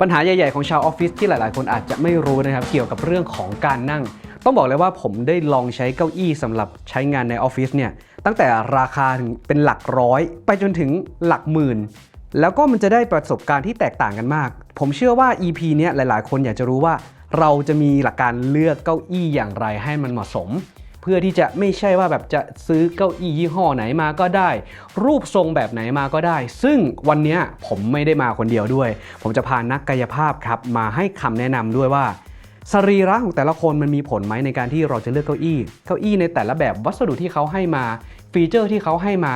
ปัญหาใหญ่ๆของชาวออฟฟิศที่หลายๆ คนอาจจะไม่รู้นะครับ เกี่ยวกับเรื่องของการนั่ง ต้องบอกเลยว่าผมได้ลองใช้เก้าอี้สำหรับใช้งานในออฟฟิศเนี่ยตั้งแต่ราคาถึงเป็นหลักร้อย ไปจนถึงหลักหมื่น แล้วก็มันจะได้ประสบการณ์ที่แตกต่างกันมาก ผมเชื่อว่า EP เนี้ยหลายๆ คนอยากจะรู้ว่า เราจะมีหลักการเลือกเก้าอี้อย่างไรให้มันเหมาะสม พื่อที่จะไม่ใช่ว่าแบบจะซื้อเก้าอี้ยี่ห้อไหนมาก็ได้ รูปทรงแบบไหนมาก็ได้ ซึ่งวันนี้ผมไม่ได้มาคนเดียวด้วย ผมจะพานักกายภาพครับมาให้คำแนะนำด้วยว่าสรีระของแต่ละคนมันมีผลไหมในการที่เราจะเลือกเก้าอี้ เก้าอี้ในแต่ละแบบวัสดุที่เขาให้มา ฟีเจอร์ที่เขาให้มา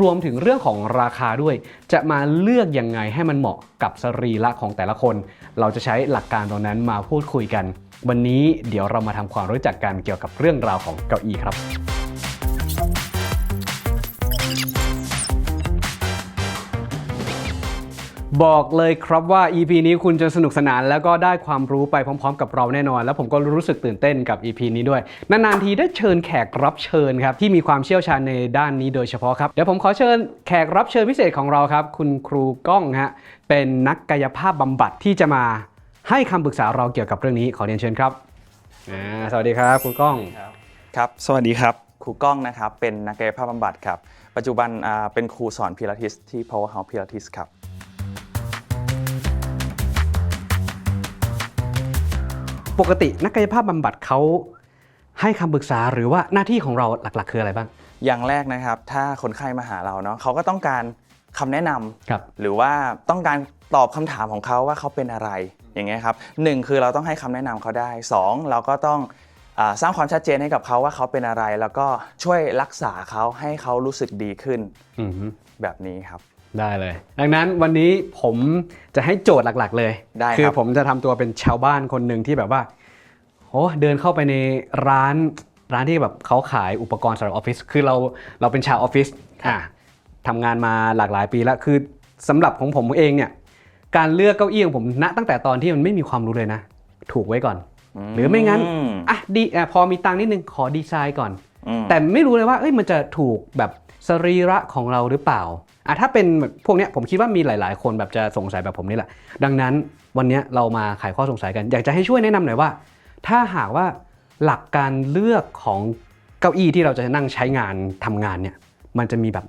รวมถึงเรื่องของราคาด้วย จะมาเลือกยังไงให้มันเหมาะกับสรีระของแต่ละคน เราจะใช้หลักการตรงนั้นมาพูดคุยกัน วันนี้เดี๋ยวเรามาทำความรู้จักกันเกี่ยวกับเรื่องราวของเก้าอี้ครับ บอกเลยครับว่า EP นี้คุณจะสนุกสนานแล้วก็ได้ความรู้ไปพร้อมๆ กับเราแน่นอน แล้วผมก็รู้สึกตื่นเต้นกับ EP นี้ด้วย นานๆทีได้เชิญแขกรับเชิญครับ ที่มีความเชี่ยวชาญในด้านนี้โดยเฉพาะครับ เดี๋ยวผมขอเชิญแขกรับเชิญพิเศษของเราครับ คุณครูก้องฮะเป็นนักกายภาพบำบัดที่จะมา ให้คำปรึกษาเราเกี่ยวกับเรื่องนี้ขอเรียนเชิญครับอ่าสวัสดีครับครูก้องครับ สวัสดีครับครูก้องนะครับเป็นนักกายภาพบำบัดครับ ปัจจุบันอ่าเป็นครูสอนพิลาทิสที่ Powerhouse Pilates ครับปกตินักกายภาพบำบัดเขาให้คำปรึกษาหรือว่าหน้าที่ของเราหลัก ๆ คืออะไรบ้าง อย่างแรกนะครับ ถ้าคนไข้มาหาเราเนาะเขาก็ต้องการคำแนะนำครับหรือว่าต้องการตอบคำถามของเขาว่าเขาเป็นอะไร อย่างเงี้ยครับหนึ่งคือเราต้องให้คำแนะนำเขาได้สองเราก็ต้องอาสร้างความชัดเจนให้กับเขาว่าเขาเป็นอะไร แล้วก็ช่วยรักษาเขาให้เขารู้สึกดีขึ้นอือฮึแบบนี้ครับได้เลย ดังนั้นวันนี้ผมจะให้โจทย์หลักๆ เลยได้ครับคือผมจะทำตัวเป็นชาวบ้านคนหนึ่งที่แบบว่าโอ้เดินเข้าไปในร้านร้านที่แบบเขาขายอุปกรณ์สำหรับออฟฟิศคือเราเราเป็นชาวออฟฟิศอะทำงานมาหลากหลายปีแล้วคือสำหรับของผมเองเนี่ย การเลือกเก้าอี้ของผมณตั้งแต่ตอนที่มันไม่มีความรู้เลยนะ ถูกไว้ก่อน หรือไม่งั้นมอะดีอะพอมีตังค์นิดนึงขอดีไซน์ก่อนอืมแต่ไม่รู้เลยว่าเอ้ยมันจะถูกแบบสรีระของเราหรือเปล่าอะถ้าเป็นแบบพวกเนี้ยผมคิดว่ามีหลาย ๆ คนแบบจะสงสัยแบบผมนี่แหละ ดังนั้นวันเนี้ยเรามาไขข้อสงสัยกัน อยากจะให้ช่วยแนะนำหน่อยว่า ถ้าหากว่าหลักการเลือกของเก้าอี้ที่เราจะนั่งใช้งานทำงานเนี่ยมันจะมีแบบ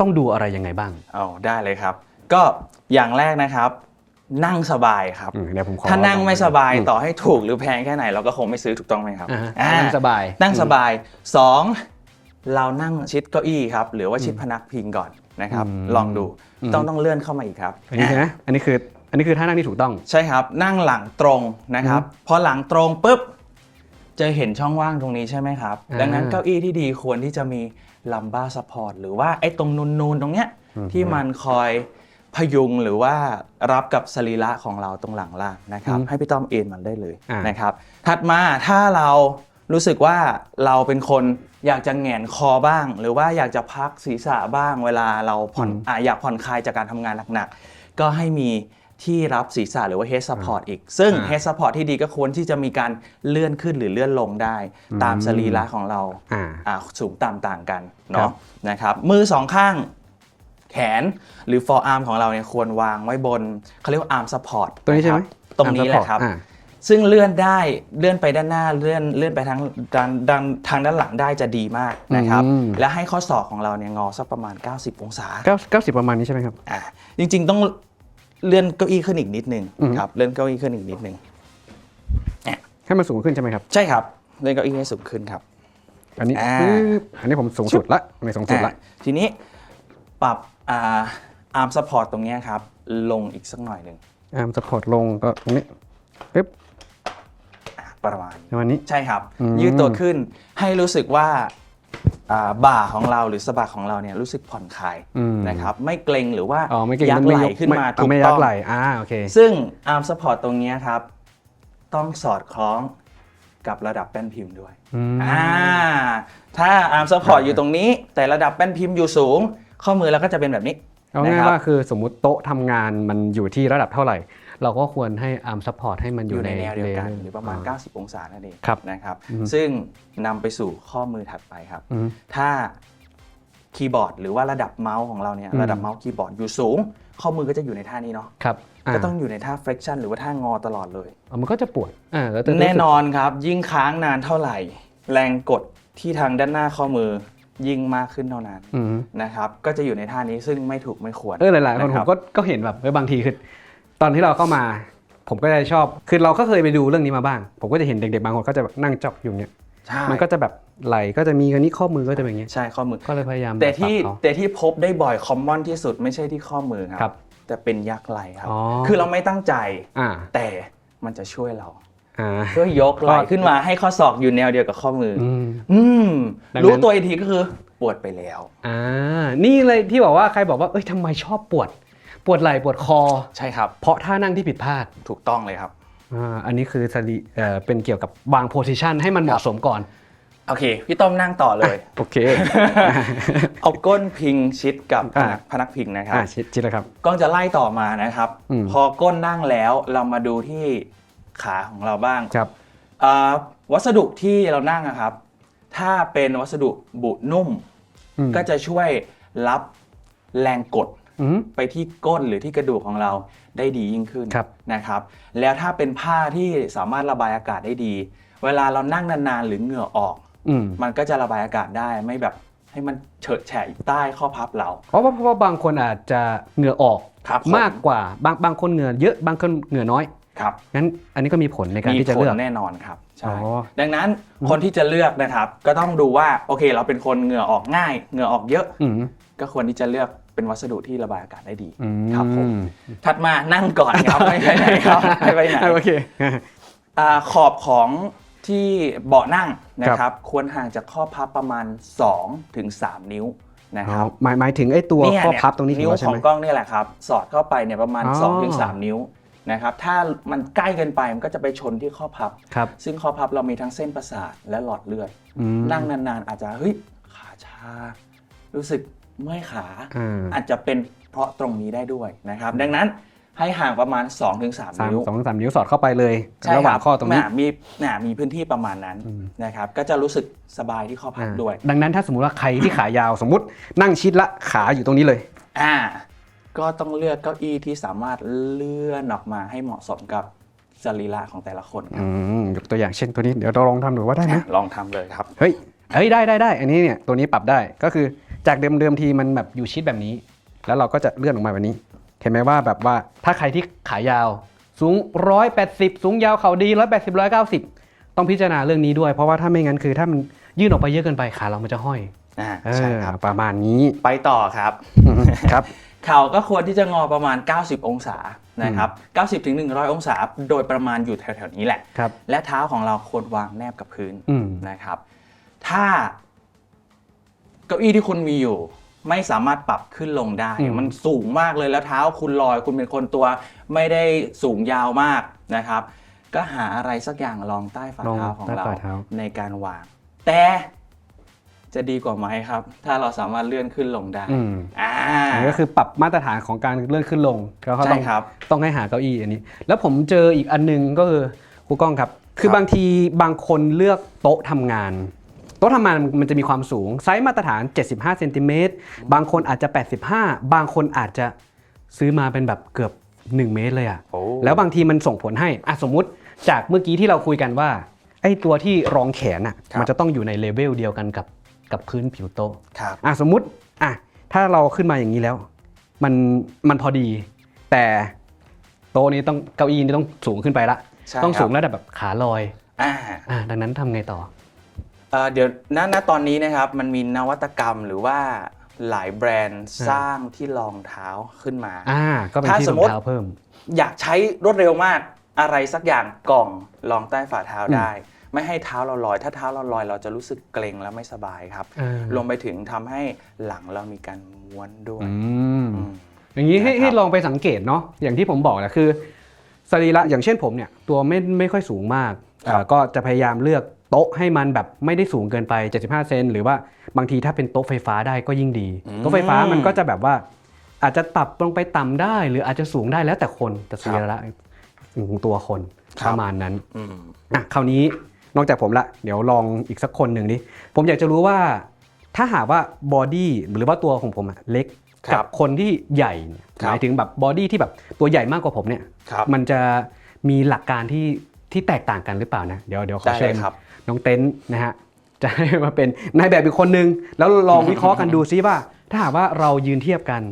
ต้องดูอะไรยังไงบ้าง เอาได้เลยครับ ก็อย่างแรกนะครับ นั่งสบายครับ อืมเดี๋ยวผมขอถ้านั่งไม่สบายอืมต่อให้ถูกหรือแพงแค่ไหน เราก็คงไม่ซื้อถูกต้องไหมครับอ่าฮะอ่า นั่งสบาย นั่งสบายสองเรานั่งชิดเก้าอี้ครับ หรือว่าชิดพนักพิงก่อนนะครับ อืม ลองดูอืมต้องต้องเลื่อนเข้ามาอีกครับอันนี้ใช่ไหมอันนี้คือ อันนี้คือท่านั่งที่ถูกต้อง ใช่ครับนั่งหลังตรงนะครับ พอหลังตรงปุ๊บจะเห็นช่องว่างตรงนี้ใช่ไหมครับ อ่า ดังนั้นเก้าอี้ที่ดีควรที่จะมีลัมบ้าซัพพอร์ตหรือว่าไอ้ตรงนูนๆตรงเนี้ยอืมที่มันคอย พยุงหรือว่ารับกับสรีระของเราตรงหลังล่างนะครับอืมให้พี่ต้อมเอ็นมันได้เลยอ่าน นะครับ ถัดมาถ้าเรารู้สึกว่าเราเป็นคนอยากจะแหงนคอบ้าง หรือว่าอยากจะพักศีรษะบ้าง เวลาเราผ่อนอะอยากผ่อนคลายจากการทำงานหนักๆ ก็ให้มีที่รับศีรษะหรือว่า head support อีก ซึ่ง อ่า head support ที่ดีก็ควรที่จะมีการเลื่อนขึ้นหรือเลื่อนลงได้ ตามสรีระของเรา อ่า อ่าสูงต่ำต่างกันครัเนาะบนะครับมือสองข้าง แขนหรือ forearm ของเราเนี่ยควรวางไว้บนเขาเรียกว่า arm support ตัวนี้ใช่ไหมะครับตรงนี้แหละครับอ่าซึ่งเลื่อนได้เลื่อนไปด้านหน้าเลื่อนเลื่อนไปทางด้านด้านทางด้านหลังได้จะดีมากนะครับอืมและให้ข้อศอกของเราเนี่ยงอสักประมาณ 90 องศาเก้าเก้าสิบประมาณนี้ใช่ไหมครับอ่าจริง ๆ ต้องเลื่อนเก้าอี้ขึ้นอีกนิดนึงอืมครับเลื่อนเก้าอี้ขึ้นอีกนิดนึงให้มันสูงขึ้นใช่ไหมครับใช่ครับเลื่อนเก้าอี้ให้สูงขึ้นครับอันนี้อ่าปึ๊บอันนี้ผมสูงสุดละอันนี้สูงสุดละอ่าทีนี้ปรับ อ่า arm support ตรงเนี้ยครับ ลงอีกสักหน่อยหนึ่งอาร์มสปอร์ตลงก็ตรงนี้ปึ๊บอะประมาณนี้ประมาณนี้ใช่ครับอืมยืดตัวขึ้นให้รู้สึกว่าอ่าบ่าของเราหรือสะบักของเราเนี่ยรู้สึกผ่อนคลายอืมนะครับไม่เกร็งหรือว่าอ๋อไม่เก่งยัมักนไม่ไหลยกขึ้นมาไถูกไม่ยัต้กองไหลอ่าโอเคซึ่ง arm support ตรงเนี้ยครับ ต้องสอดคล้องกับระดับแป้นพิมพ์ด้วยอืมอ่าถ้า arm support อยู่ตรงนี้ แต่ระดับแป้นพิมพ์อยู่สูง ข้อมือเราก็จะเป็นแบบนี้เอานะง่ายครับว่าคือสมมุติโต๊ะทำงานมันอยู่ที่ระดับเท่าไหร่ เราก็ควรให้อาร์มซัพพอร์ตให้มันออยู่ยู่ในในแนวเดียวกันเลหรือประมาณ90 องศานั่นเองครับนะครับ อืม ซึ่งนำไปสู่ข้อมือถัดไปครับ อืม ถ้าคีย์บอร์ดหรือว่าระดับเมาส์ของเราเนี่ยอืม ระดับเมาส์คีย์บอร์ดอยู่สูง ข้อมือก็จะอยู่ในท่านี้เนาะครับาก็ต้องอยู่ในท่า flexion หรือว่าท่างอตลอดเลย อะมันก็จะปวดอ่าแล้วจะรู้สึก แน่นอนครับ ยิ่งค้างนานเท่าไหร่ แรงกดที่ทางด้านหน้าข้อมือ ยิ่งมากขึ้นเท่านั้นอืมนะครับ ก็จะอยู่ในท่านี้ซึ่งไม่ถูกไม่ควร เออหลายๆคนนะผรัมบก็ก็เห็นแบบเออบางทีคือตอนที่เราเข้ามา ผมก็จะชอบคือเราก็เคยไปดูเรื่องนี้มาบ้าง ผมก็จะเห็นเด็กๆบางคนก็จะแบบนั่งจ้องอยู่เนี้ยใช่มันก็จะแบบไหลก็จะมีกันนี้ข้อมือก็จะเป็นอย่างเงี้ยใช่ข้อมือก็เลยพยายามแต่ที่ปรับเขาแต่ที่พบได้บ่อยคอมมอนที่สุดไม่ใช่ที่ข้อมือคครัรับแต่เป็นยักษ์ไหลครับอ๋อคือเราไม่ตั้งใจอ่าแต่มันจะช่วยเราอ่า ช่วยยกไหล่ขึ้นมาให้ข้อศอกอยู่แนวเดียวกับข้อมือออืมอืมดังนั้นรู้ตัวอีกทีก็คือปวดไปแล้ว อ่า นี่เลยที่บอกว่าใครบอกว่าเอ้ยทำไมชอบปวด ปวดไหล่ปวดคอ ใช่ครับ เพราะท่านั่งที่ผิดพลาด ถูกต้องเลยครับ อ่า อันนี้คือสรีเอ่อเป็นเกี่ยวกับวางโพซิชันให้มันเหมาะสมก่อน โอเค พี่ต้อมนั่งต่อเลย โอเค เอาก้นพิงชิดกับพอ่านักพนักพิงนะครับอ่าชิดชิดแล้วครับ ก้องจะไล่ต่อมานะครับอืมพอก้นนั่งแล้วเรามาดูที่ ขาของเราบ้างครับอ่าวัสดุที่เรานั่งอะครับ ถ้าเป็นวัสดุบุนุ่ม อืม ก็จะช่วยรับแรงกด อืม ไปที่ก้นหรือที่กระดูกของเราได้ดียิ่งขึ้นครับ นะครับ แล้วถ้าเป็นผ้าที่สามารถระบายอากาศได้ดี เวลาเรานั่งนานๆ หรือเหงื่อออก อืม มันก็จะระบายอากาศได้ไม่แบบให้มันเฉอะแฉะอยู่ใต้ข้อพับเรา เพราะว่าเพราะว่าบางคนอาจจะเหงื่อออกครับผม มากกว่าบางบางคนเหงื่อเยอะบางคนเหงื่อน้อย ครับงั้นอันนี้ก็มีผลในการมีที่จะผลเลือกแน่นอนครับใช่อ๋อดังนั้นคนที่จะเลือกนะครับ ก็ต้องดูว่าโอเคเราเป็นคนเหงื่อออกง่าย เหงื่อออกเยอะอืมก็ควรที่จะเลือกเป็นวัสดุที่ระบายอากาศได้ดีอืมครับผมถัดมานั่งก่อนครับไม่ไปไหนครับไม่ไปไหนโอเคอ่าขอบของที่เบาะนั่งนะคครัรับบควรห่างจากข้อพับประมาณ2ถึง3นิ้วนะอ๋คอรับหมายหมายถึงไอ้ตัวเนี่ยข้อพับตรงนี้นิ้วของเราใช่ขไหอมงกล้องเนี่ยแหละครับ สอดเข้าไปเนี่ยประมาณอ๋อ2ถึง3นิ้ว นะครับถ้ามันใกล้เกินไปมันก็จะไปชนที่ข้อพับ ครับ ซึ่งข้อพับเรามีทั้งเส้นประสาทและหลอดเลือด อืม นั่งนานๆ อาจจะเฮ้ยขาชา รู้สึกเมื่อยขา อ่า อาจจะเป็นเพราะตรงนี้ได้ด้วยนะครับ ดังนั้นให้ห่างประมาณ 2-3 สามนิ้วสองสามนิ้วสอดเข้าไปเลย ใช่ระหคว่างรับข้อตรงนี้น่ะมีน่ะมีพื้นที่ประมาณนั้นอืม นะครับก็จะรู้สึกสบายที่ข้อพับอ่าด้วยดังนั้นถ้าสมมุติว่าใครที่ขายาวสมมตินั่งชิดละขาอยู่ตรงนี้เลย อ่า ก็ต้องเลือกเก้าอี้ที่สามารถเลื่อนออกมาให้เหมาะสมกับสรีระของแต่ละคนครับอืมยกตัวอย่างเช่นตัวนี้เดี๋ยวเราลองทำดูว่าได้ไหมอะลองทำเลยครับ เฮ้ย เฮ้ย ได้ได้ได้ อันนี้เนี่ย ตัวนี้ปรับได้ ก็คือจากเดิมเดิมทีมันแบบอยู่ชิดแบบนี้ แล้วเราก็จะเลื่อนออกมาแบบนี้ เห็นไหมว่าแบบว่าถ้าใครที่ขายาวสูง 180 สูงยาวเขาดี 180 190 ต้องพิจารณาเรื่องนี้ด้วย เพราะว่าถ้าไม่งั้นคือถ้ามันยื่นออกไปเยอะเกินไปขาเรามันจะห้อยอ่าเอใช่อครับ ประมาณนี้ ไปต่อครับ ครับ เข่าก็ควรที่จะงอประมาณ 90 องศานะครับ 90ถึง100 องศา โดยประมาณอยู่แถวๆนี้แหละ ครับ และเท้าของเราควรวางแนบกับพื้นอืม นะครับ ถ้าเก้าอี้ที่คุณมีอยู่ ไม่สามารถปรับขึ้นลงได้ อืม มันสูงมากเลยแล้วเท้าคุณลอย คุณเป็นคนตัวไม่ได้สูงยาวมากนะครับ ก็หาอะไรสักอย่างรองใต้ฝ่าลองเท้าของใต้เรา ฝ่าเท้า ในการวาง แต่ จะดีกว่าไหมครับ ถ้าเราสามารถเลื่อนขึ้นลงได้อืม อ่า อันนี้ก็คือปรับมาตรฐานของการเลื่อนขึ้นลงแล้วก็ต้องใช่ครับต้องให้หาเก้าอี้อันนี้ แล้วผมเจออีกอันนึงก็คือครูก้องครับ คือครับบางทีบางคนเลือกโต๊ะทำงาน โต๊ะทำงานมันจะมีความสูงไซส์มาตรฐาน 75เซนติเมตรบางคนอาจจะ 85 บางคนอาจจะซื้อมาเป็นแบบเกือบ 1 เมตรเลยอะโอ้ แล้วบางทีมันส่งผลให้อะสมมุติจากเมื่อกี้ที่เราคุยกันว่าไอ้ตัวที่รองแขนอะครับ มันจะต้องอยู่ในเลเวลเดียวกันกับ กับพื้นผิวโต๊ะครับอะสมมุติอะถ้าเราขึ้นมาอย่างนี้แล้ว มันมันพอดี แต่โต๊ะนี้ต้องเก้าอี้นี่ต้องสูงขึ้นไปละ ใช่ต้องครับสูงระดับแบบขาลอยอ่าอะดังนั้นทำไงต่อ เอ่อเดี๋ยวณณตอนนี้นะครับ มันมีนวัตกรรมหรือว่าหลายแบรนด์สร้างที่รองเท้าขึ้นมา อ่า ก็เป็นถ้าที่สรมอมงติ เท้าเพิ่ม อยากใช้รวดเร็วมากอะไรสักอย่างกล่องรองใต้ฝ่าเท้าอืมได้ ไม่ให้เท้าเราลอย ถ้าเท้าเราลอย เราจะรู้สึกเกร็งและไม่สบายครับอ่ารวมไปถึงทำให้หลังเรามีการม้วนด้วยอืมอืมอย่างนี้ให้นะครับให้ลองไปสังเกตเนาะอย่างที่ผมบอกแหละคือสรีระอย่างเช่นผมเนี่ยตัวไม่ไม่ค่อยสูงมากครับอ่าก็จะพยายามเลือกโต๊ะให้มันแบบไม่ได้สูงเกินไป 75 เซนหรือว่าบางทีถ้าเป็นโต๊ะไฟฟ้าได้ก็ยิ่งดี โต๊ะไฟฟ้ามันก็จะแบบว่า อาจจะปรับลงไปต่ำได้ หรืออาจจะสูงได้แล้วแต่คนแต่สรีระของตัวคนครับประมาณนั้นอืมอะคราวนี้ นอกจากผมละเดี๋ยวลองอีกสักคนหนึ่งดิผมอยากจะรู้ว่า ถ้าหากว่าบอดี้หรือว่าตัวของผมอะเล็กครักับคนที่ใหญ่เนี่ยครับหมายถึงแบบบอดี้ที่แบบตัวใหญ่มากกว่าผมเนี่ยครับ มันจะมีหลักการที่ที่แตกต่างกันหรือเปล่านะเดี๋ยวเดี๋ยวขอได้เชิเลญยครับ น้องเต้นนะฮะจะให้มาเป็นนายแบบอีกคนนึง แล้วลองวิเคราะห์กันดูซิว่า ถ้าหากว่าเรายืนเทียบกัน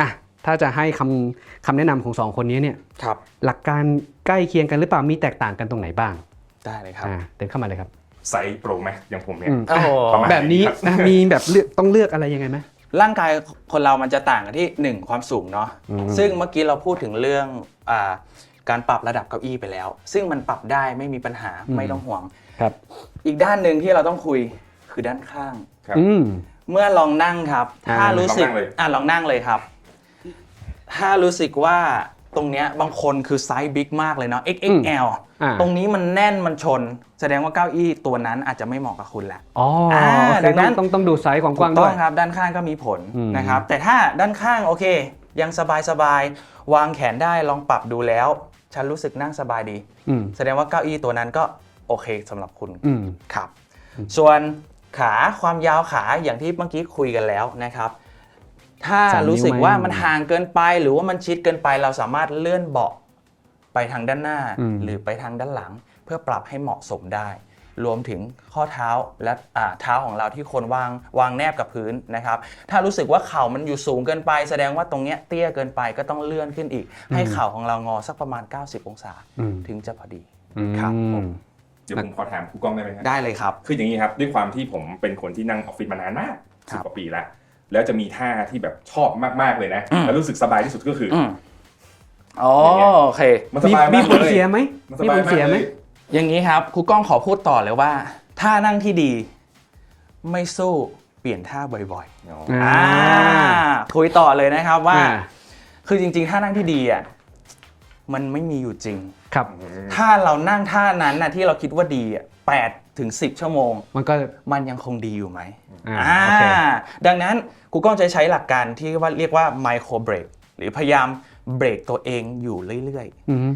อะถ้าจะให้คำคำแนะนำของสองคนนี้เนี่ยครับ หลักการใกล้เคียงกันหรือเปล่ามีแตกต่างกันตรงไหนบ้าง ได้เลยครับอ่าเต้นเข้ามาเลยครับ ไซส์โปรแม็กอย่างผมเนี่ย อืมโอ้โห ประมาณ แบบนี้นะมีแบบเลือกต้องเลือกอะไรยังไงไหม ร่างกายคนเรามันจะต่างกันที่1ความสูงเนาะอืม ซึ่งเมื่อกี้เราพูดถึงเรื่องอาการปรับระดับเก้าอี้ไปแล้ว ซึ่งมันปรับได้ไม่มีปัญหาไม่ต้องห่วง ครับ อีกด้านหนึ่งที่เราต้องคุยคือด้านข้าง ครับ อืม เมื่อลองนั่งครับ อ่า ถ้ารู้สึกลองนั่งเลย อะลองนั่งเลยครับ ถ้ารู้สึกว่า ตรงเนี้ยบางคนคือไซส์บิ๊กมากเลยเนาะ XXL อ่า ตรงนี้มันแน่นมันชน แสดงว่าเก้าอี้ตัวนั้นอาจจะไม่เหมาะกับคุณแหละ อ๋ออาโอเคดังนั้ต้องน ต้องต้องดูไซส์ความกว้างถูด้ต้วอยงครับ ด้านข้างก็มีผลอืม นะครับ แต่ถ้าด้านข้างโอเค ยังสบายสบายๆวางแขนได้ลองปรับดูแล้ว ฉันรู้สึกนั่งสบายดี อืมแสดงว่าเก้าอี้ตัวนั้นก็โอเคสำหรับคุณ อืม ครับ ส่วนขาความยาวขาอย่างที่เมื่อกี้คุยกันแล้วนะครับ ถ้าสามนิ้วรู้สึกไหมว่ามันห่างเกินไปหรือว่ามันชิดเกินไป เราสามารถเลื่อนเบาะไปทางด้านหน้าอืมหรือไปทางด้านหลัง เพื่อปรับให้เหมาะสมได้ รวมถึงข้อเท้าและอ่าเท้าของเราที่คนวางวางแนบกับพื้นนะครับ ถ้ารู้สึกว่าเข่ามันอยู่สูงเกินไป แสดงว่าตรงเนี้ยเตี้ยเกินไปก็ต้องเลื่อนขึ้นอีก ให้เข่าของเรางอสักประมาณ 90 องศาอืมถึงจะพอดีอืมครับผมเดี๋ยวผมขอถามครูกล้องได้ไหมครับได้เลยครับ คืออย่างนี้ครับด้วยความที่ผมเป็นคนที่นั่งออฟฟิศมานานมากครัสิบบกว่าปีแล้ว แล้วจะมีท่าที่แบบชอบมากๆเลยนะ อืม แล้วรู้สึกสบายที่สุดก็คืออ อืมอ๋ออย่างเงี้ย โอเค มันสมีบายมีมากผลเลยเสียไหมมันสมีบาผยลมากเสียไหม เลยอย่างนี้ครับครูก้องขอพูดต่อเลยว่าท่านั่งที่ดี ไม่สู้เปลี่ยนท่าบ่อยอ๋อๆอ่าอ่าคุยต่อเลยนะครับว่า อ่า คือจริงๆท่านั่งที่ดีอะมันไม่มีอยู่จริง ครับ ถ้าเรานั่งท่านั้นนะที่เราคิดว่าดีอะแปด ถึงสิบชั่วโมง มันก็ มันยังคงดีอยู่ไหมอ่าอ่าโอเคดังนั้นกูก้องจะใช้หลักการที่ว่าเรียกว่าไมโครเบรกหรือพยายามเบรกตัวเองอยู่เรื่อยๆอืม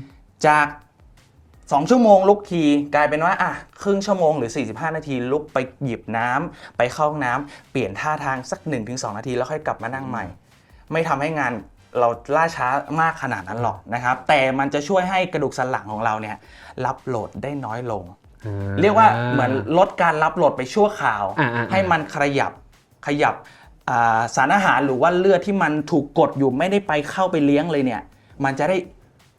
จาก 2 ชั่วโมงลุกทีกลายเป็นว่าอะครึ่งชั่วโมงหรือ 45 นาทีลุกไปหยิบน้ำไปเข้าห้องน้ำเปลี่ยนท่าทางสัก 1-2 นาทีแล้วค่อยกลับมานั่งใหม่ ไม่ทำให้งานเราล่าช้ามากขนาดนั้นหรอกนะครับ แต่มันจะช่วยให้กระดูกสันหลังของเราเนี่ยรับโหลดได้น้อยลงอ่า เรียกว่าเหมือนลดการรับโหลดไปชั่วคราวอ่าอ่าให้มันขยับขยับอ่าสารอาหารหรือว่าเลือดที่มันถูกกดอยู่ไม่ได้ไปเข้าไปเลี้ยงเลยเนี่ย มันจะได้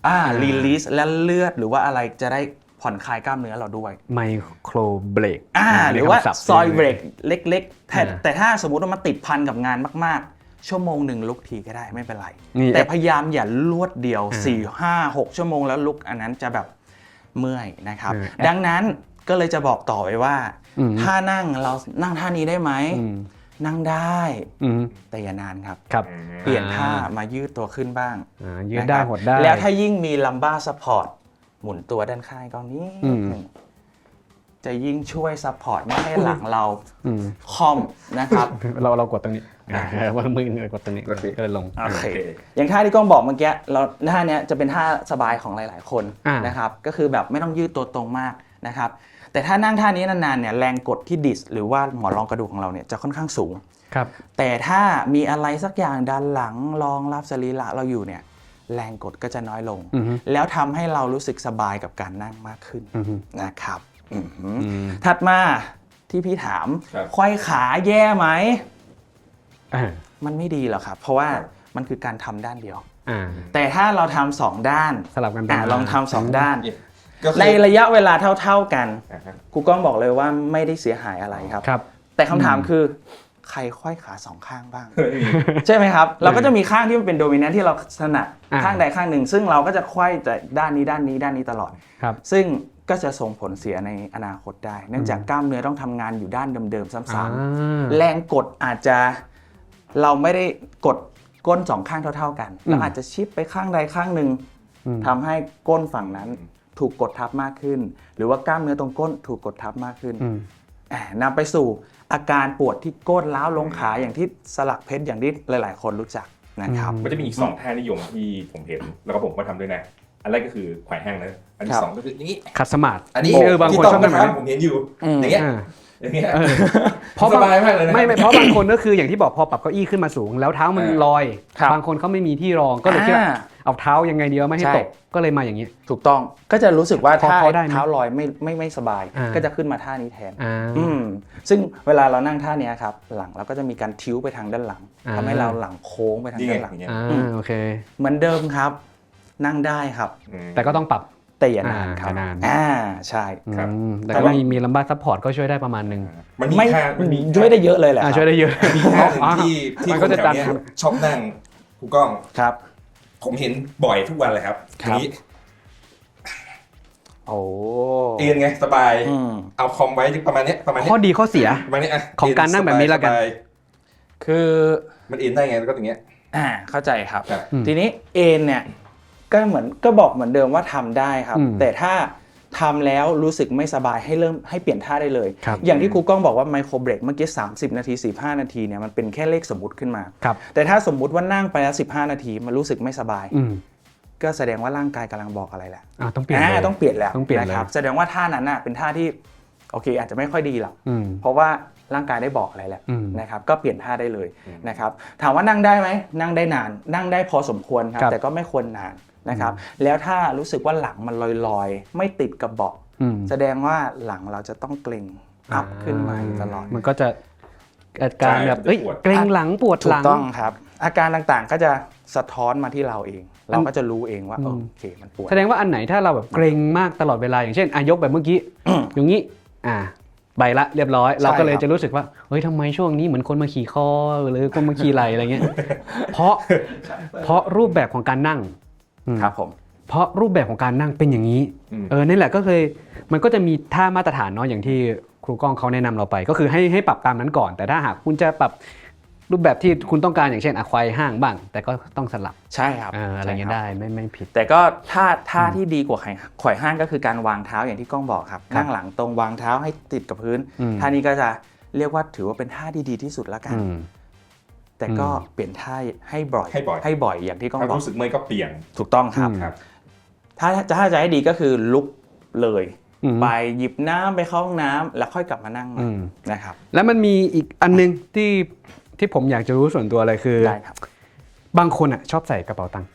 อ่ารีลีสและเลือดหรือว่าอะไรจะได้ผ่อนคลายกล้ามเนื้อเราด้วยไมโครเบรกอ่าในหรือว่าคำศัพท์ซอยเบรกเล็ก ๆ แต่อ่าแต่ถ้าสมมุติว่ามันติดพันกับงานมาก ๆ ชั่วโมงหนึ่งลุกทีก็ได้ไม่เป็นไรนี่แต่พยายามอย่าลวดเดียวอ่า4 5 6 ชั่วโมงแล้วลุกอันนั้นจะแบบ เมื่อยนะครับเออดังนั้นก็เลยจะบอกต่อไปว่าอืมถ้านั่งเรานั่งท่านี้ได้ไหมอืมนั่งได้อืมแต่อย่านานครับครับ เปลี่ยนท่ามายืดตัวขึ้นบ้างอ่ายืดได้นะครับหดได้ แล้วถ้ายิ่งมีลัมบ้าสปอร์ตหมุนตัวด้านข้างกองนี้อืม จะยิ่งช่วยซัพพอร์ตไม่ให้หลังเราอืมคอมนะครับ เราเรากดตรงนี้ว่ามือมือกดตรงนี้โอเคก็เลยลงโอเคโอเคอย่างท่าที่ก้องบอกเมื่อกี้เราท่าเนี้ยจะเป็นท่าสบายของหลาย ๆคนอ่านนะครับก็คือแบบไม่ต้องยืดตัวตรงมากนะครับ แต่ถ้านั่งท่านี้นานๆเนี่ยแรงกดที่ดิสหรือว่าหมอนรองกระดูกของเราเนี่ยจะค่อนข้างสูงครับ แต่ถ้ามีอะไรสักอย่างดันหลังรองรับสรีระเราอยู่เนี่ยแรงกดก็จะน้อยลงอือฮึแล้วทำให้เรารู้สึกสบายกับการนั่งมากขึ้นอือฮึนะครับอือหืออืม ถัดมาที่พี่ถามครับควายขาแย่ไหม อ่ามันไม่ดีหรอกครับ เพราะว่ามันคือการทำด้านเดียว อ่าแต่ถ้าเราทำสองด้านสลับกันไปอะลองทำสองด้าน ก็คือในระยะเวลาเท่า ๆกันอ่าฮะครูก้องบอกเลยว่าไม่ได้เสียหายอะไรครับ ครับ แต่คำถามคือ ใครค่อยขาสองข้างบ้างใช่ไหมครับ เราก็จะมีข้างที่มันเป็นโดมิเนนที่เราถนัดอ่า ข้างใดข้างหนึ่ง ซึ่งเราก็จะควายแต่ด้านนี้ด้านนี้ด้านนี้ตลอด ครับ ซึ่ง ก็จะส่งผลเสียในอนาคตได้ เนื่องจากกล้ามเนื้อต้องทำงานอยู่ด้านเดิมๆซ้อ่าำๆแรงกดอาจจะเราไม่ได้กดก้นสองข้างเท่า ๆกันเราอาจจะชิปไปข้างใดข้างหนึ่งอืม ทำให้ก้นฝั่งนั้นถูกกดทับมากขึ้น หรือว่ากล้ามเนื้อตรงก้นถูกกดทับมากขึ้น อืมแหมนำไปสู่อาการปวดที่ก้นล้าวลงขาอย่างที่สลักเพชรอย่างที่หลาย ๆ คนรู้จักนะครับอืมันจะมีอีกสองท่านิยมที่ผมเห็น แล้วก็ผมก็ทำด้วยนะ อันแรกก็คือไขว่แห้งนะอันที่ครับสองก็คืออย่างนี้ขัดสมาธิอันนี้เออบางคนชอบที่ทำแบบต้นั้นผมเห็นอยู่อืมอย่างเงี้ยอ่าอย่างเงี้ยเออเพราะสบายมากเลยนะไม่ไม่เพราะบางคนก็คืออย่างที่บอกพอปรับเก้าอี้ขึ้นมาสูง แล้วเท้ามันเออลอยครับบางคนเขาไม่มีที่รองก็เลยคิดว่าอ่าเอาเท้ายังไงดีวะไม่ให้ใช่ตกก็เลยมาอย่างนี้ ถูกต้องก็จะรู้สึกว่าพอถ้าพอได้ไหมเท้าลอยไม่ไม่ไม่สบายอ่าก็จะขึ้นมาท่านี้แทนอ่าอืมซึ่งเวลาเรานั่งท่าเนี้ยครับหลังเราก็จะมีการทิ้วไปทางด้านหลังอ่าทำให้เราหลังโค้งไปทางนี่ไงด้านหลังอย่างเงี้ยอ่าอืมโอเคเหมือนเดิมครับ นั่งได้ครับอืมแต่ก็ต้องปรับ แต่อย่านานครับอ่านานอ่าใช่ครับอืมแต่แต่ก็ว่ามีมีมีลัมบ้าซัพพอร์ตก็ช่วยได้ประมาณหนึงมันมีไม่ท่ามันมีช่วยได้เยอะเลยแหละคอ่ารับช่วยได้เยอะมีท่าหนึ่งที่ที่มันคก็นจะแถดัวนเนี้ยชอบนั่งกูกล้องครับ ผมเห็นบ่อยทุกวันเลยครับครับทีนี้โอ้เอ็นไงสบายอืมเอาคอมไว้ประมาณเนี้ยประมาณเนี้ข้อยดีข้อเสียประมาณเนี้ยะของการนั่งแบบนี้แล้วกันสบายคือมันเอ็นได้ไงแล้วก็อย่างเงี้ยอ่าเข้าใจครับครับอืมทีนี้เอ็นเนี่ย ก็เหมือนก็บอกเหมือนเดิมว่าทำได้ครับอืมแต่ถ้าทำแล้วรู้สึกไม่สบายให้เริ่มให้เปลี่ยนท่าได้เลยครับอย่างที่ครูก้องบอกว่าไมโครเบรกเมื่อกี้ 30 นาที 15 นาทีเนี่ยมันเป็นแค่เลขสมมติขึ้นมาครับแต่ถ้าสมมุติว่านั่งไปแล้ว 15 นาทีมันรู้สึกไม่สบายอืมก็แสดงว่าร่างกายกำลังบอกอะไรแหละอ่าต้องเปลี่ยนอ่าเลยต้องเปลี่ยนแล้วต้องเปลี่ยนเลยนะครับแสดงว่าท่านั้นน่ะเป็นท่าที่โอเคอาจจะไม่ค่อยดีหรอกอืมเพราะว่าร่างกายได้บอกอะไรแล้วอืมนะครับก็เปลี่ยนท่าได้เลยนะครับถามว่านั่งได้ไหมนั่งได้นาน นั่งได้พอสมควรครับครับแต่ก็ไม่ควรนาน นะครับแล้วถ้ารู้สึกว่าหลังมันลอยๆ ไม่ติดกับเบาะอืมแสดงว่าหลังเราจะต้องเกร็งอัพขึ้นมาอยู่ตลอด มันก็จะอาการแบบใช่เอ้ยมันจะปวดเกรงหลังปวดถูหกลังต้องครับ อาการต่างๆก็จะสะท้อนมาที่เราเอง เราก็จะรู้เองว่าอืมโอเคมันปวดแสดงว่าอันไหนถ้าเราแบบเกรงมากตลอดเวลาอย่างเช่นอายกแบบเมื่อกี้อย่างนี้อ่าใบละเรียบร้อย เราก็เลยครับจะรู้สึกว่าเฮ้ยทำไมช่วงนี้เหมือนคนมาขี่คอหรือคนมาขี่ไหลอะไรเงี้ยเพราะเพราะรูปแบบของการนั่งอืม ครับผมเพราะรูปแบบของการนั่งเป็นอย่างนี้อืมเออนี่แหละก็เคยมันก็จะมีท่ามาตรฐานเนาะอย่างที่ครูก้องเขาแนะนำเราไป ก็คือให้ให้ปรับตามนั้นก่อน แต่ถ้าหากคุณจะปรับรูปแบบที่คุณต้องการอย่างเช่นอะควายห้างบ้าง แต่ก็ต้องสลับใช่ครับเอออะไรเงี้ยใช่คบได้ไม่ไม่ผิด แต่ก็ท่าท่าที่ดีกว่าไขข่อยห้างก็คือการวางเท้าอย่างที่ก้องบอกครับครับนั่งหลังตรงวางเท้าให้ติดกับพื้นอืมท่านี้ก็จะเรียกว่าถือว่าเป็นท่าที่ดีที่สุดแล้วกันอืม แต่ก็อืมเปลี่ยนท่าให้บ่อยให้บ่อย ให้บ่อยอย่างที่ก้องถ้าบอกรู้สึกเมื่อยก็เปลี่ยน ถูกต้องครับอืมครับ ถ้าถ้าจะให้ดีก็คือลุกเลย อืมไปหยิบน้ำไปเข้าห้องน้ำแล้วค่อยกลับมานั่งใหม่อืมนะครับ แล้วมันมีอีกอันนึงที่ที่ผมอยากจะรู้ส่วนตัวเลยคือ ได้ครับ บางคนอะชอบใส่กระเป๋าตังค์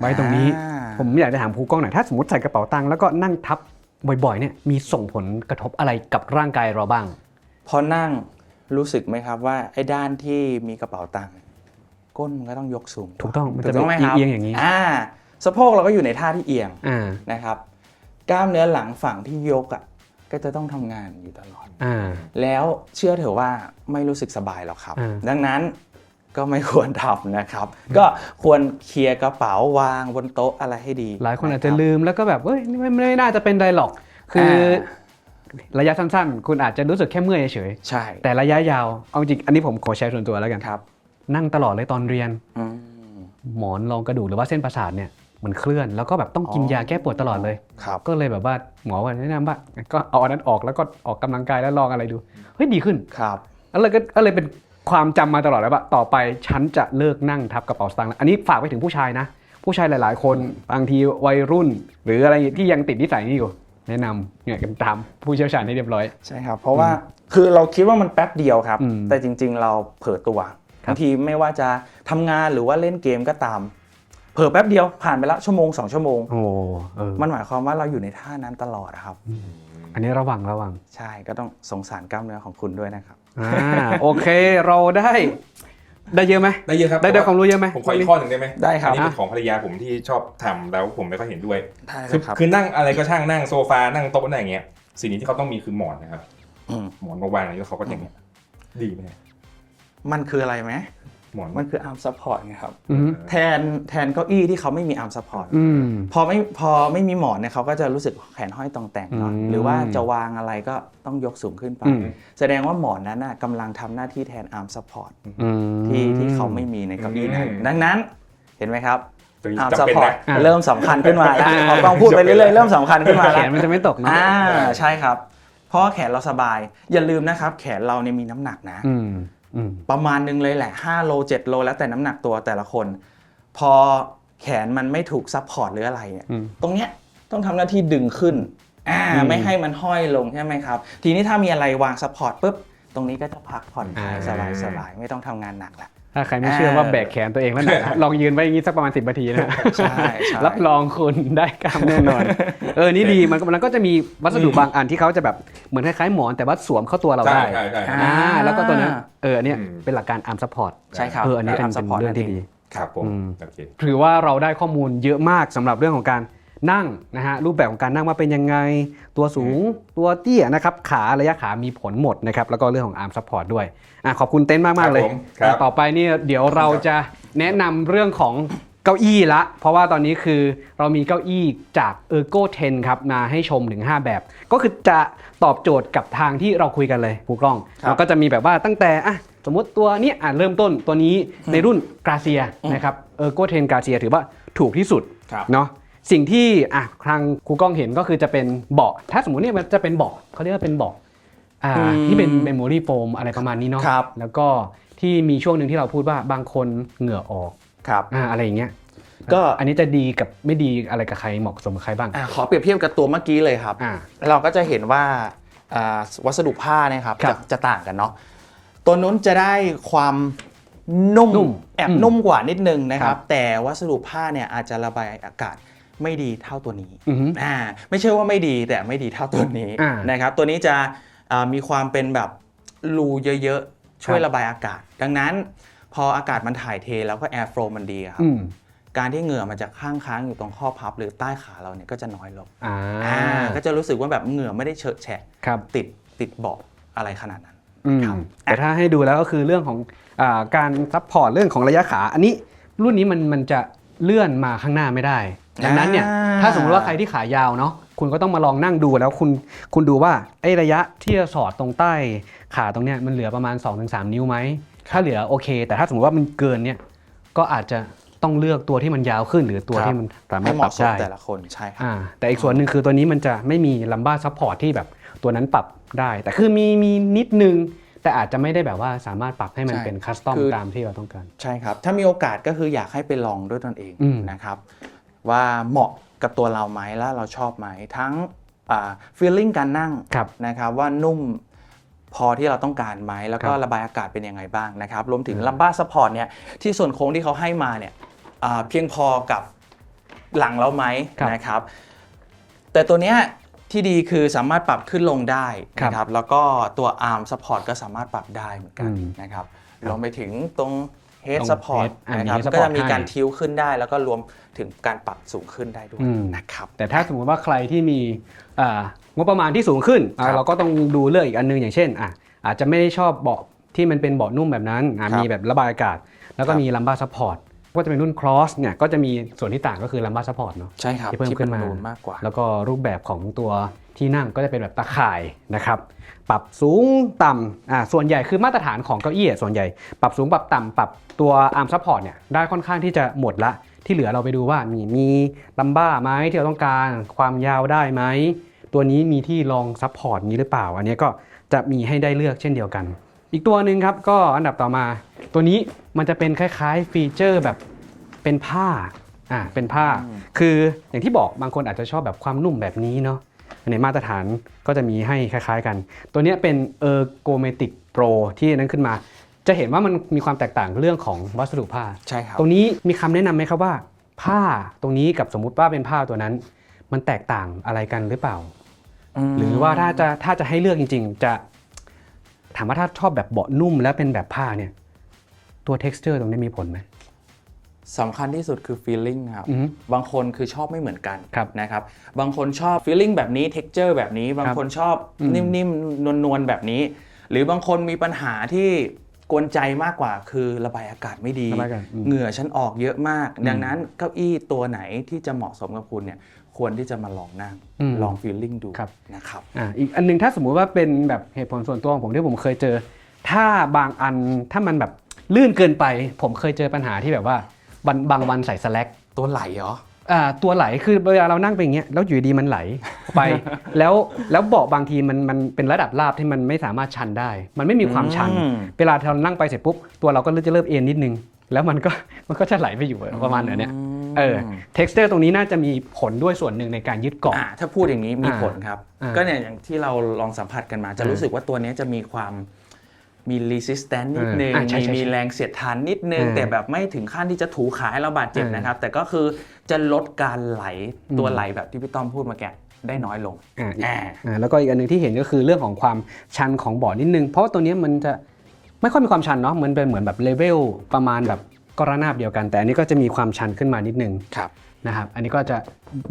ไว้ตรงนี้ อ่า ผมอยากจะถามครูก้องหน่อยถ้าสมมติใส่กระเป๋าตังค์แล้วก็นั่งทับบ่อยๆเนี่ยมีส่งผลกระทบอะไรกับร่างกายเราบ้าง พอนั่ง รู้สึกไหมครับว่าไอ้ด้านที่มีกระเป๋าตังค์ก้นมันก็ต้องยกสูงถูกต้องมันถูจะกต้องไหมครับเอียงๆอย่างนี้อ่าสะโพกเราก็อยู่ในท่าที่เอียงอ่านะครับ กล้ามเนื้อหลังฝั่งที่ยกอะก็จะต้องทำงานอยู่ตลอดอ่าแล้วเชื่อเถอะว่าไม่รู้สึกสบายหรอกครับอ่าดังนั้นก็ไม่ควรทำนะครับ ก็ควรเคลียร์กระเป๋าวางบนโต๊ะอะไรให้ดี หลายคนอาจจะรับลืมแล้วก็แบบเฮ้ยนี่ไม่ไม่น่าจะเป็นไรหรอก คืออา ระยะสั้น ๆ คุณอาจจะรู้สึกแค่เมื่อยเฉยใช่ๆแต่ระยะยาวเอาจริงอันนี้ผมขอแชร์ส่วนตัวแล้วกันครับ นั่งตลอดเลยตอนเรียน อืม หมอนรองกระดูกหรือว่าเส้นประสาทเนี่ยมันเคลื่อนแล้วก็แบบต้องกินอ๋อ ยาแก้ปวดตลอดเลย ครับ ก็เลยแบบว่าหมอว่าแนะนำว่าก็เอาอันนั้นออกแล้วก็ออกกำลังกายแล้วลองอะไรดูเฮ้ยดีขึ้น ครับ แล้วเลยก็ก็เลยเป็นความจำมาตลอดเลยว่าต่อไปฉันจะเลิกนั่งทับกระเป๋าสตางค์แล้วอันนี้ฝากไปถึงผู้ชายนะ ผู้ชายหลาย ๆ คนบางทีวัยรุ่น หรืออะไรที่ยังติดนิสัยนี้อยู่ แนะนำเนี่ยกันตามผู้เชี่ยวชาญให้เรียบร้อย ใช่ครับ เพราะว่าคือเราคิดว่ามันแป๊บเดียวครับ อืมแต่จริงๆเราเผลอตัวครับบางทีไม่ว่าจะทำงานหรือว่าเล่นเกมก็ตาม เผลอแป๊บเดียวผ่านไปแล้วชั่วโมงสองชั่วโมง โอ้เออมันหมายความว่าเราอยู่ในท่านั้นตลอดครับ อันนี้ระวังระวัง ใช่ก็ต้องสงสารกล้ามเนื้อของคุณด้วยนะครับ อ่าโอเคเราได้ ได้เยอะไหมได้เยอะครับได้ได้ความรู้เยอะไหมผมขออีกข้อหนึ่งได้ไหมได้ครับ อันนี้เป็นของภรรยาผมที่ชอบทำแล้วผมไม่ค่อยเห็นด้วย ได้เลคือยครับ คือนั่งอะไรก็ช่างนั่งโซฟานั่งโต๊ะนั่งอย่างเงี้ยสิ่งนี้ที่เขาต้องมีคือหมอนนะครับมหมอนมาวางอย่างนี้แล้วเขาก็อย่างเงี้ยดีไหมมันคืออะไรไหม หมอน มันคืออาร์มซัพพอร์ตไงครับ อืม แทนแทนเก้าอี้ที่เขาไม่มีอาร์มซัพพอร์ตอืม พอไม่พอไม่มีหมอนเนี่ยเขาก็จะรู้สึกแขนห้อยตองแต่งเนาะอืมหรือว่าจะวางอะไรก็ต้องยกสูงขึ้นไป อืม แสดงว่าหมอนนั้นน่ะกำลังทำหน้าที่แทนอาร์มซัพพอร์ตอืม ที่ที่เขาไม่มีในเก้าอี้นั้นดังนั้นเห็นไหมครับตัวนี้อาร์มจำซัพเป็นพอร์นะตอ่าเริ่มสำคัญขึ้นมาแล้วอ่า พอต้องพูดไปเรื่อยๆเริ่มสำคัญขึ้นมาแขแล้ว นมันจะไม่ตกเนอะอ่าใช่ครับ เพราะว่าแขนเราสบายอย่าลืมนะครับ แขนเราเนี่ยมีน้ำหนักนะ อืมอืม ประมาณนึงเลยแหละ5โล7โลแล้วแต่น้ำหนักตัวแต่ละคน พอแขนมันไม่ถูกซัพพอร์ตหรืออะไรเนี่ยอืมตรงเนี้ยต้องทำหน้าที่ดึงขึ้นอ่าอืมไม่ให้มันห้อยลงใช่ไหมครับ ทีนี้ถ้ามีอะไรวางซัพพอร์ตปุ๊บตรงนี้ก็จะพักผ่อนคลายอ่าสบายสบายไม่ต้องทำงานหนักละถ้าใครไม่เชื่อว่าเออแบกแขนตัวเองแล้วหนะลองยืนไว้อย่างนี้สักประมาณ10นาทีนะใช่ใช่รับรองคุณได้กล้ามแน่นอน เออนี่ดีมันมันก็จะมีวัสดุบางอันที่เขาจะแบบเหมือนคล้ายๆหมอนแต่ว่าสวมเข้าตัวเราใช่ได้ใช่ใช่อ่าแล้วก็ตัวนั้นเอออันเนี้ยอืมเป็นหลักการ arm support ใช่ครับเอออันนี้เป็น arm เป็น support เรื่องที่นั่นเองดีครับผมอืมโอเคถือว่าเราได้ข้อมูลเยอะมากสำหรับเรื่องของการ นั่งนะฮะรูปแบบของการนั่งว่าเป็นยังไง ตัวสูงตัวเตี้ยนะครับขาระยะขามีผลหมดนะครับแล้วก็เรื่องของ arm support ด้วยอะขอบคุณเต้นมากมากๆเลยครับผมครับอะต่อไปนี่เดี๋ยวเราจะแนะนำเรื่องของเก้าอี้ละ เพราะว่าตอนนี้คือเรามีเก้าอี้จาก Ergo 10 ครับมาให้ชมถึง 5 แบบ ก็คือจะตอบโจทย์กับทางที่เราคุยกันเลยผู้กล้องครับเราก็จะมีแบบว่าตั้งแต่อะสมมติตัวนี้อะเริ่มต้นตัวนี้ในรุ่นกราเซียนะครับ Ergo 10กราเซียถือว่าถูกที่สุดครับเนาะ สิ่งที่อะทางครูกล้องเห็นก็คือจะเป็นเบาะถ้าสมมติเนี่ยมันจะเป็นเบาะเขาเรียกว่าเป็นเบาะอ่าอืมที่เป็นเมมโมรี่โฟมอะไรประมาณนี้เนาะครับ แล้วก็ที่มีช่วงหนึ่งที่เราพูดว่าบางคนเหงื่อออกครับ อ่าอะไรอย่างเงี้ยก็ อันนี้จะดีกับไม่ดีอะไรกับใครเหมาะสมกับใครบ้างอะขอเปรียบเทียบกับตัวเมื่อกี้เลยครับ อ่า เราก็จะเห็นว่าอ่าวัสดุผ้าเนะครับครัจะบจะต่างกันเนาะตัวนู้นจะได้ความนุ่มนุ่มแอบอืมนุ่มกว่านิดนึงนะคครัรับ บ แต่วัสดุผ้าเนี่ยอาจจะระบายอากาศ ไม่ดีเท่าตัวนี้อือฮึอ่าไม่ใช่ว่าไม่ดีแต่ไม่ดีเท่าตัวนี้อ่านะครับตัวนี้จะอ่ามีความเป็นแบบรูเยอะๆ ช่วยครับระบายอากาศ ดังนั้นพออากาศมันถ่ายเทแล้วก็แอร์โฟลมันดีอะครับอืมการที่เหงื่อมันจะข้างค้างอยู่ตรงข้อพับหรือใต้ขาเราเนี่ยก็จะน้อยลงอ่าอ่าก็จะรู้สึกว่าแบบเหงื่อไม่ได้เฉอะแฉะครับติดติดเบาะอะไรขนาดนั้นอืมครับแต่ถ้าให้ดูแล้วก็คือเรื่องของอาการซัพพอร์ตเรื่องของระยะขา อันนี้รุ่นนี้มันมันจะ เลื่อนมาข้างหน้าไม่ได้ ดังนั้นเนี่ยอ่าถ้าสมมติว่าใครที่ขายาวเนาะ คุณก็ต้องมาลองนั่งดูแล้วคุณ คุณดูว่าไอ้ระยะที่จะสอดตรงใต้ขาตรงเนี้ยมันเหลือประมาณ 2-3 นิ้วไหม ถ้าเหลือโอเค แต่ถ้าสมมติว่ามันเกินเนี่ย ก็อาจจะต้องเลือกตัวที่มันยาวขึ้นหรือตัวที่มันสามารให้ถเหปรัมาะบสมได้แต่ละคนใช่ครับอ่าแต่อีกส่วนหนึ่งคือตัวนี้มันจะไม่มีลัมบ้าซัพพอร์ตที่แบบตัวนั้นปรับได้ แต่คือมีมีนิดนึง แต่อาจจะไม่ได้แบบว่าสามารถปรับให้มันใช่เป็นคัสตอมคือตามที่เราต้องการ ใช่ครับ ถ้ามีโอกาสก็คืออยากให้ไปลองด้วยตนเองอืมนะครับ ว่าเหมาะกับตัวเราไหมแล้วเราชอบไหมทั้งอ่า feeling การนั่งครับนะครับว่านุ่มพอที่เราต้องการไหมแล้วก็ครับระบายอากาศเป็นยังไงบ้างนะครับ รวมถึงลัมบ้าซัพพอร์ตเนี่ยที่ส่วนโค้งที่เขาให้มาเนี่ยอ่าเพียงพอกับหลังเราไหมครับนะครับ แต่ตัวเนี้ย ที่ดีคือสามารถปรับขึ้นลงได้ครับนะครับ แล้วก็ตัว arm support ก็สามารถปรับได้เหมือนกันอืมนะครับรวมไปถึงตรง head ตรง support head อะนะครับมี head ก็จะ support มีการให้ทิ้วขึ้นได้ แล้วก็รวมถึงการปรับสูงขึ้นได้ด้วยอืมนะครับแต่ถ้าสมมติว่าใครที่มีอ่างบประมาณที่สูงขึ้นอะครับเราก็ต้องดูเลือกอีกอันนึงอย่างเช่นอะอาจจะไม่ได้ชอบเบาะที่มันเป็นเบาะนุ่มแบบนั้นอะครับมีแบบระบายอากาศ แล้วก็ครับมีลัมบ้าซัพพอร์ต ก็จะเป็นรุ่น cross เนี่ยก็จะมีส่วนที่ต่างก็คือลัมบ้าซัพพอร์ตเนาะใช่ครับที่เพิ่มที่ขึ้เป็นนมานูนมากกว่าแล้วก็รูปแบบของตัวที่นั่งก็จะเป็นแบบตะข่ายนะครับ ปรับสูงต่ำอ่าส่วนใหญ่คือมาตรฐานของเก้าอี้อะส่วนใหญ่ ปรับสูงปรับต่ำปรับตัวอาร์มซัพพอร์ตเนี่ยได้ค่อนข้างที่จะหมดละที่เหลือเราไปดูว่ามีมีลัมบ้าไหมที่เราต้องการความยาวได้ไหมตัวนี้มีที่รองซัพพอร์ตนี้หรือเปล่า อันนี้ก็จะมีให้ได้เลือกเช่นเดียวกัน อีกตัวหนึ่งครับก็อันดับต่อมา ตัวนี้มันจะเป็นคล้ายๆ ฟีเจอร์แบบเป็นผ้าอ่าเป็นผ้า คืออย่างที่บอกบางคนอาจจะชอบแบบความนุ่มแบบนี้เนาะในมาตรฐานก็จะมีให้คล้ายๆกัน ตัวเนี้ยเป็น Ergometic Pro ที่นั้นขึ้นมา จะเห็นว่ามันมีความแตกต่างเรื่องของวัสดุผ้าใช่ครับตรงนี้มีคำแนะนำไหมครับว่า ผ้าตรงนี้กับสมมุติว่าเป็นผ้าตัวนั้น มันแตกต่างอะไรกันหรือเปล่ามหรือว่าถ้าจะถ้าจะให้เลือกจริง ๆ จะ ถามว่าถ้าชอบแบบเบาะนุ่มแล้วเป็นแบบผ้าเนี่ยตัว texture ตรงนี้มีผลไหม สำคัญที่สุดคือ feeling ครับ อือฮึบางคนคือชอบไม่เหมือนกันครับนะครับ บางคนชอบ feeling แบบนี้ texture แบบนี้ บางคนชอบอืม นิ่มๆ นวลๆ แบบนี้ หรือบางคนมีปัญหาที่กวนใจมากกว่า คือระบายอากาศไม่ดีระบายอากาศอืม เหงื่อฉันออกเยอะมาก ดังนั้นเก้าอี้ตัวไหนที่จะเหมาะสมกับคุณเนี่ย ควรที่จะมาลองนั่งอืมลอง feeling ดูครับนะครับอ่าอีกอันหนึงถ้าสมมุติว่าเป็นแบบเหตุผลส่วนตัวของผมที่ผมเคยเจอ ถ้าบางอันถ้ามันแบบลื่นเกินไป ผมเคยเจอปัญหาที่แบบว่าวันบางวันใส่สแลกตัวไหลเหรออ่าตัวไหลคือเวลาเรานั่งไปอย่างเงี้ยแล้วอยู่ดีมันไหลไป แล้วแล้วเบาะบางทีมันมันเป็นระดับราบที่มันไม่สามารถชันได้ มันไม่มีความชันอืมเวลาเรานั่งไปเสร็จปุ๊บตัวเราก็จะเริ่มเอ็นนิดนึง แล้วมันก็มันก็จะไหลไปอยู่ประมาณนั้นเนี่ยอืม เออ texture ตรงนี้น่าจะมีผลด้วยส่วนหนึ่งในการยึดเกาะ อ่าถ้าพูดอย่างนี้มีอ่าผลครับ อ่าก็เนี่ยอย่างที่เราลองสัมผัสกันมา จะอ่ารู้รู้สึกว่าตัวเนี้ยจะมีความมี resistance นิดนึง อ่าใช่มีใช่มีใช่แรงเสียดทานนิดนึง อ่าแต่แบบไม่ถึงขั้นที่จะถูขาให้เราบาดเจ็บอ่านนะครับ แต่ก็คือจะลดการไหลอืมตัวไหลแบบที่พี่ต้อมพูดเมาแกได้น้อยลงอ่า อ่า อ่าแล้วก็อีกอันหนึ่งที่เห็นก็คือเรื่องของความชันของบอร์ดนิดนึง เพราะว่าตัวเนี้ยมันจะไม่ค่อยมีความชันเนาะมันเป็นเหมือนแบบเลเวลประมาณแบบ ก็ระนาบเดียวกัน แต่อันนี้ก็จะมีความชันขึ้นมานิดนึงครับนะครับ อันนี้ก็จะ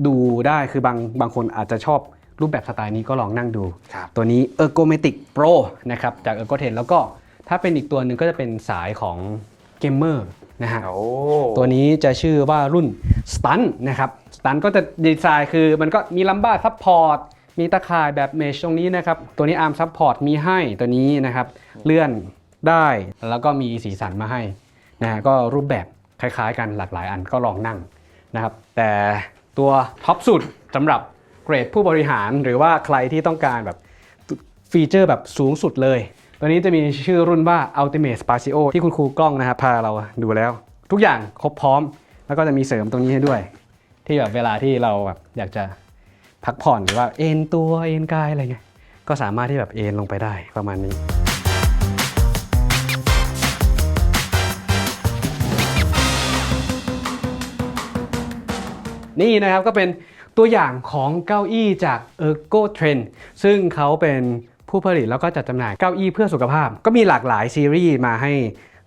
ดูได้คือบางบางคนอาจจะชอบรูปแบบสไตล์นี้ก็ลองนั่งดูครับตัวนี้ Ergomatic Pro นะครับจาก Ergoten แล้วก็ถ้าเป็นอีกตัวหนึ่งก็จะเป็นสายของ Gamer นะฮะโอ้ตัวนี้จะชื่อว่ารุ่น Stun นะครับ Stun ก็จะดีไซน์คือมันก็มีลัมบ้าซัพพอร์ตมีตะข่ายแบบเมชตรงนี้นะครับ ตัวนี้ Arm Support มีให้ตัวนี้นะครับ เลื่อนได้แล้วก็มีสีสันมาให้ นะก็รูปแบบคล้ายๆกันหลากหลายอันก็ลองนั่งนะครับ แต่ตัวท็อปสุดสำหรับเกรดผู้บริหารหรือว่าใครที่ต้องการแบบฟีเจอร์แบบสูงสุดเลย ตัวนี้จะมีชื่อรุ่นว่า Ultimate Spatio ที่คุณครูกล้องนะครับพาเราดูแล้ว ทุกอย่างครบพร้อม แล้วก็จะมีเสริมตรงนี้ให้ด้วย ที่แบบเวลาที่เราแบบอยากจะพักผ่อนหรือว่าเอนตัวเอนกายอะไรเงี้ยก็สามารถที่แบบเอนลงไปได้ประมาณนี้ นี่นะครับก็เป็นตัวอย่างของเก้าอี้จาก Ergo Trend ซึ่งเขาเป็นผู้ผลิตแล้วก็จัดจำหน่ายเก้าอี้เพื่อสุขภาพ ก็มีหลากหลายซีรีส์มาให้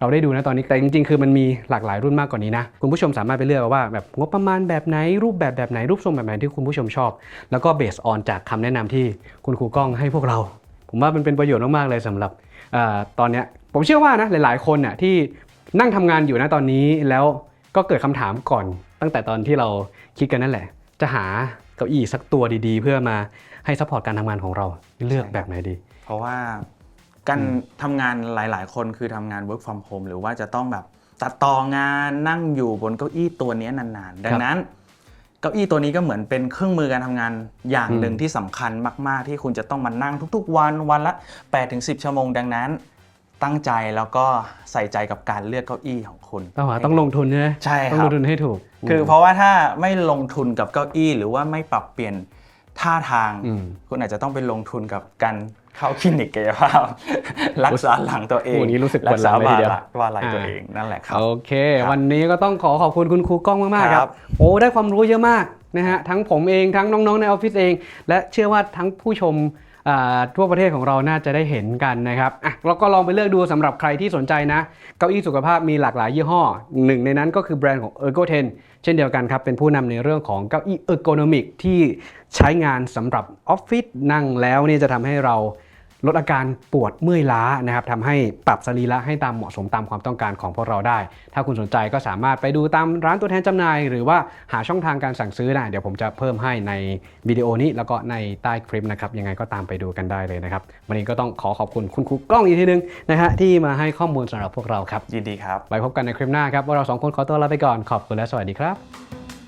เราได้ดูนะตอนนี้แต่จริงๆ คือมันมีหลากหลายรุ่นมากกว่านี้นะ คุณผู้ชมสามารถไปเลือกว่าแบบงบประมาณแบบไหนรูปแบบแบบไหนรูปทรงแบบไหนที่คุณผู้ชมชอบ แล้วก็เบสออนจากคำแนะนำที่คุณครูกล้องให้พวกเรา ผมว่ามันเป็นประโยชน์มากๆเลยสำหรับอตอนนี้ผมเชื่อว่านะหลายๆ คนน่ะที่นั่งทำงานอยู่นะตอนนี้แล้วก็เกิดคำถามก่อน ตั้งแต่ตอนที่เราคิดกันนั่นแหละ จะหาเก้าอี้สักตัวดีๆ เพื่อมาให้ซัพพอร์ตการทำงานของเราเลือกแบบไหนดี เพราะว่าการทำงานหลาย ๆ คนคือทำงาน work from home หรือว่าจะต้องแบบตัดต่องานนั่งอยู่บนเก้าอี้ตัวเนี้ยนานๆ ดังนั้น เก้าอี้ตัวนี้ก็เหมือนเป็นเครื่องมือการทำงานอย่างหนึ่งอืมที่สำคัญมากๆ ที่คุณจะต้องมานั่งทุกๆ วันวันละ8-10ชั่วโมงดังนั้น ตั้งใจแล้วก็ใส่ใจกับการเลือกเก้าอี้ของคุณต้องหาต้องลงทุนใช่ไหมใช่ครับต้องลงทุนให้ถูก คือเพราะว่าถ้าไม่ลงทุนกับเก้าอี้ หรือว่าไม่ปรับเปลี่ยนท่าทางอืมคุณอาจจะต้องไปลงทุนกับการเข้าคลินิกกายภาพ รักษาหลังตัวเองโอ้นี่รู้สึกปรัวดหลัษางเลยทีบ่าเดียวหลังว่าไหล่ตัวอ่าเองนั่นแหละครับ โอเคครับวันนี้ก็ต้องขอขอบคุณคุณครูกล้องมากๆคครัรับบโอ้ได้ความรู้เยอะมากนะฮะทั้งผมเองทั้งน้องๆในออฟฟิศเอง และเชื่อว่าทั้งผู้ชมอ่า ทั่วประเทศของเราน่าจะได้เห็นกันนะครับอะเราก็ลองไปเลือกดูสำหรับใครที่สนใจนะเก้าอี้สุขภาพมีหลากหลายยี่ห้อหนึ่งในนั้นก็คือแบรนด์ของ Ergo10 เช่นเดียวกันครับ เป็นผู้นำในเรื่องของเก้าอี้ ergonomic ที่ใช้งานสำหรับออฟฟิศนั่งแล้วนี่จะทำให้เรา ลดอาการปวดเมื่อยล้านะครับทำให้ปรับสรีระให้ตามเหมาะสมตามความต้องการของพวกเราได้ ถ้าคุณสนใจก็สามารถไปดูตามร้านตัวแทนจำหน่าย หรือว่าหาช่องทางการสั่งซื้อนะเดี๋ยวผมจะเพิ่มให้ในวิดีโอนี้แล้วก็ในใต้คลิปนะครับยังไงก็ตามไปดูกันได้เลยนะครับวันนี้ก็ต้องขอขอบคุณคุณครูกล้องอีกทีนึงนะฮะที่มาให้ข้อมูลสำหรับพวกเราครับยินดีครับไว้พบกันในคลิปหน้าครับว่าเราสองคนขอตัวลาไปก่อนขอบคุณและสวัสดีครับ